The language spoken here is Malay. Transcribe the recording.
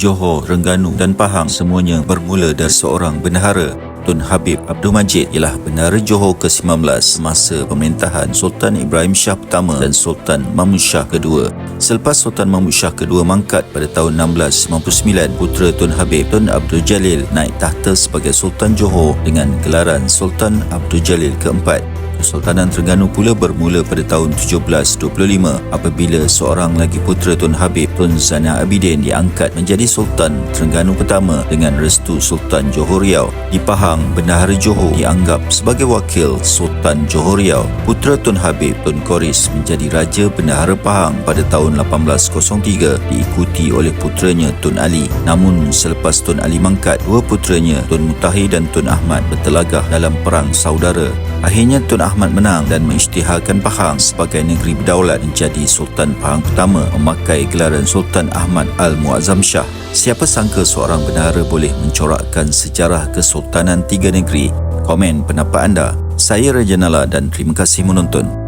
Johor, Terengganu dan Pahang semuanya bermula dari seorang bendahara Tun Habib Abdul Majid ialah bendahara Johor ke-19 semasa pemerintahan Sultan Ibrahim Shah pertama dan Sultan Mahmud Shah kedua. Selepas Sultan Mahmud Shah kedua mangkat pada tahun 1699, putera Tun Habib Tun Abdul Jalil naik tahta sebagai Sultan Johor dengan gelaran Sultan Abdul Jalil keempat. Kesultanan Terengganu pula bermula pada tahun 1725 apabila seorang lagi putera Tun Habib Tun Zainal Abidin diangkat menjadi Sultan Terengganu pertama dengan restu Sultan Johor Riau. Di Pahang, Bendahara Johor dianggap sebagai wakil Sultan Johor Riau. Putera Tun Habib Tun Koris menjadi Raja Bendahara Pahang pada tahun 1803 diikuti oleh puteranya Tun Ali. Namun selepas Tun Ali mangkat, dua puteranya Tun Mutahir dan Tun Ahmad bertelagah dalam perang saudara. Akhirnya Tun Ahmad menang dan mengisytiharkan Pahang sebagai negeri berdaulat menjadi Sultan Pahang pertama memakai gelaran Sultan Ahmad Al-Muazzam Shah. Siapa sangka seorang bendahara boleh mencorakkan sejarah kesultanan tiga negeri? Komen pendapat anda. Saya Raja Nala dan terima kasih menonton.